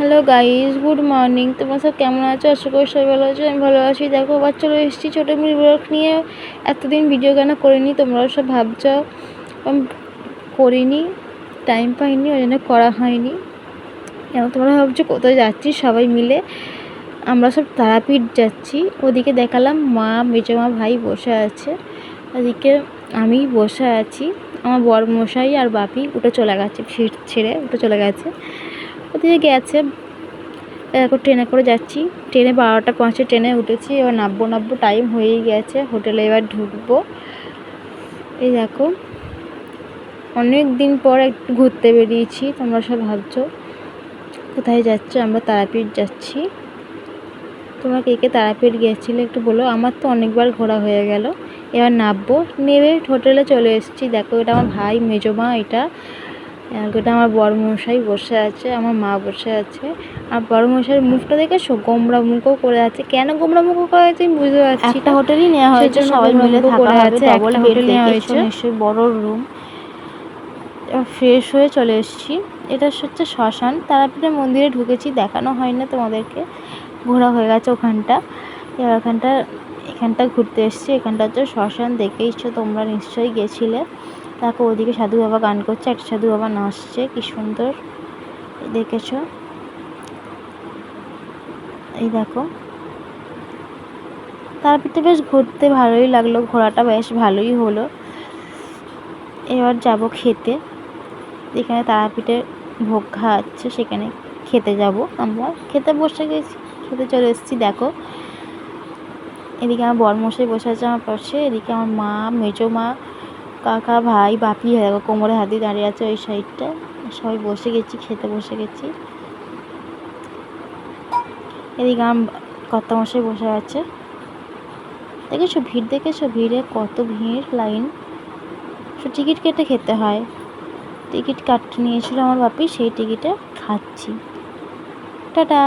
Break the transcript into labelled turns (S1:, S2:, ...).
S1: Hello guys good morning তোমরা সব কেমন আছো? আশা করি সবাই ভালো আছো। আমি ভালো আছি। দেখো, আবার চলে এসেছি ছোটো মিল ব্লগ নিয়ে। এতদিন ভিডিও কেন করিনি? তোমরাও সব ভাবছ। করিনি। টাইম পাইনি, ওই জন্য করা হয়নি। এবং তোমরা ভাবছ, কোথায় যাচ্ছি? সবাই মিলে আমরা সব তারাপীঠ যাচ্ছি। ওদিকে দেখালাম মা, মেজো মা, ভাই বসে আছে। ওদিকে আমি বসে আছি। আমার বর মশাই আর বাপি, উঠে চলে গেছে ছেড়ে উঠে চলে গেছে। ওদিকে গেছে? এখন ট্রেনে করে যাচ্ছি। ট্রেনে বারোটা পাঁচে ট্রেনে উঠেছি, এবার নাব্বো নাব্বো টাইম হয়েই গেছে। হোটেলে এবার ঢুকবো। এই দেখো, অনেক দিন পর একটু ঘুরতে বেরিয়েছি, তোমরা সব ভাবছ। কোথায় যাচ্ছ? আমরা তারাপীঠ যাচ্ছি। তোমরা কে কে তারাপীঠ গিয়েছিলে একটু বলো? আমার তো অনেকবার ঘোরা হয়ে গেল। এবার নামবো। নেমে হোটেলে চলে এসেছি। দেখো, এটা আমার ভাই, মেজমা, এটা এটা আমার বড় মশাই বসে আছে আমার মা বসে আছে। আর বড় মশাইয়ের মুখটা দেখেছ গোমরা মুখও করে আছে। কেন গোমরা মুখও করে আছে আমি বুঝতে পারছি
S2: একটা হোটেলই নেওয়া হয়েছে সবাই মিলে থাকা
S1: আছে,
S2: ডবল
S1: একটা
S2: বেড
S1: হোটেল নেওয়া হয়েছে।
S2: নিশ্চয়ই বড় রুম
S1: ফ্রেশ হয়ে চলে এসেছি। এটা হচ্ছে শ্মশান তারাপীঠের মন্দিরে ঢুকেছি দেখানো হয় না তোমাদেরকে। ঘোরা হয়ে গেছে ওখানটা। এবার ওখানটা এখানটা ঘুরতে এসেছি এখানটা হচ্ছে শ্মশান দেখেইছো তোমরা নিশ্চয়ই গেছিলে। দেখো ওদিকে সাধু বাবা গান করছে, একটা সাধু বাবা নাচছে, কি সুন্দর। দেখেছ? এই দেখো। তারাপীঠে বেশ ঘুরতে ভালোই লাগল, ঘোরাটা বেশ ভালোই হলো। এবার যাব খেতে। যেখানে তারাপীঠে ভোগ খাওয়াচ্ছে, সেখানে খেতে যাব আমরা। খেতে বসে গেছি, খেতে চলে এসেছি, দেখো। এদিকে আমার বরমশাই বসে আছে আমার পাশে, এদিকে আমার মা, মেজো মা কাকা, ভাই, বাপি দেখো কোমরে হাত দাঁড়িয়ে আছে ওই সাইডটা। সবাই বসে গেছি, খেতে বসে গেছি। এদিকে আমার কর্তামশাই বসে আছে। দেখেছ ভিড়, দেখেছ ভিড়ে কত ভিড়, লাইন। টিকিট কেটে খেতে হয়। টিকিট কাটতে নিয়েছিল আমার বাপি, সেই টিকিটে খাচ্ছি। টাটা।